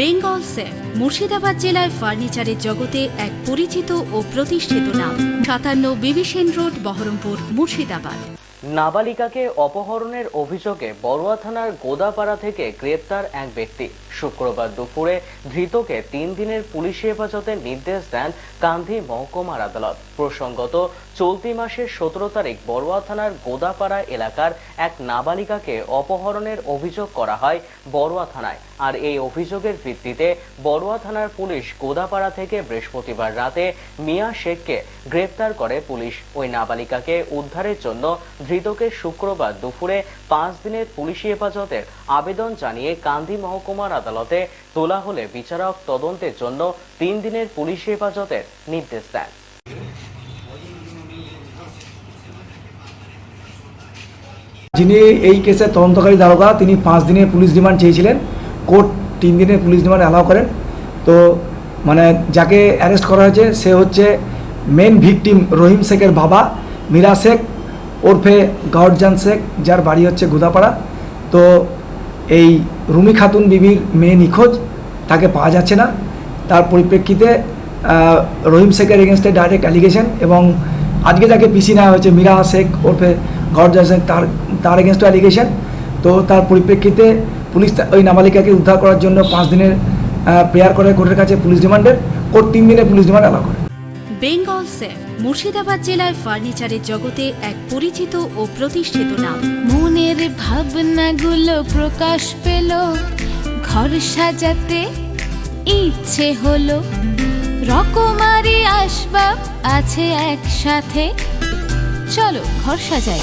Bengal safe, Murshidabad জেলায় ফার্নিচারের জগতে এক পরিচিত ও প্রতিষ্ঠিত নাম। সাতান্ন বিবিসেন রোড, বহরমপুর, মুর্শিদাবাদ। নাবালিকাকে অপহরণের অভিযোগে বড়ুয়া থানার গোদাপাড়া থেকে গ্রেপ্তার এক ব্যক্তি। শুক্রবার দুপুরে ধৃতকে তিন দিনের পুলিশ হেফাজতের নির্দেশ দেন কান্ধি মহকুমার আদালত। প্রসঙ্গত, চলতি মাসের সতেরো তারিখ বড়ুয়া থানার গোদাপাড়া এলাকার এক নাবালিকাকে অপহরণের অভিযোগ করা হয় বড়ুয়া থানায়। আর এই অভিযোগের ভিত্তিতে বড়ুয়া থানার পুলিশ গোদাপাড়া থেকে বৃহস্পতিবার রাতে মিয়া শেখকে গ্রেপ্তার করে পুলিশ। ওই নাবালিকাকে উদ্ধারের জন্য ধৃতকে শুক্রবার দুপুরে পাঁচ দিনের পুলিশি হেফাজতের আবেদন জানিয়ে কান্দি মহকুমার আদালতে তোলা হলে বিচারক তদন্তের জন্য তিন দিনের পুলিশি হেফাজতের নির্দেশ দেন। যিনি এই কেসের তদন্তকারী দারোগা, তিনি পাঁচ দিনের পুলিশ রিমান্ড চেয়েছিলেন। কোর্ট তিন দিনের পুলিশ রিমান্ড অ্যালাউ করেন। তো মানে যাকে অ্যারেস্ট করা হয়েছে, সে হচ্ছে মেন ভিকটিম রহিম শেখের বাবা, মীরা শেখ, ওরফে গাউরজান শেখ, যার বাড়ি হচ্ছে গুদাপাড়া। তো এই রুমি খাতুন বিবির মেয়ে নিখোঁজ, তাকে পাওয়া যাচ্ছে না। তার পরিপ্রেক্ষিতে রহিম শেখের এগেনস্টে ডাইরেক্ট অ্যালিগেশন এবং আজকে যাকে পিসি নেওয়া হয়েছে, মীরা শেখ, ওরফে গরজান শেখ, তার তার এগেনস্টে অ্যালিগেশন তো তার পরিপ্রেক্ষিতে পুলিশ ওই নাবালিকাকে উদ্ধার করার জন্য পাঁচ দিনের প্রেয়ার করে কোর্টের কাছে পুলিশ রিমান্ডের কোর্ট তিন দিনের পুলিশ রিমান্ড অ্যালাউ করে। বেঙ্গল সেফ মুর্শিদাবাদ জেলায় ফার্নিচারের জগতে এক পরিচিত ও প্রতিষ্ঠিত নাম। মনের ভাবনাগুলো প্রকাশ পেল ঘর সাজাতে ইচ্ছে হলো। রকমারি আসবাব আছে একসাথে। চলো ঘর সাজাই।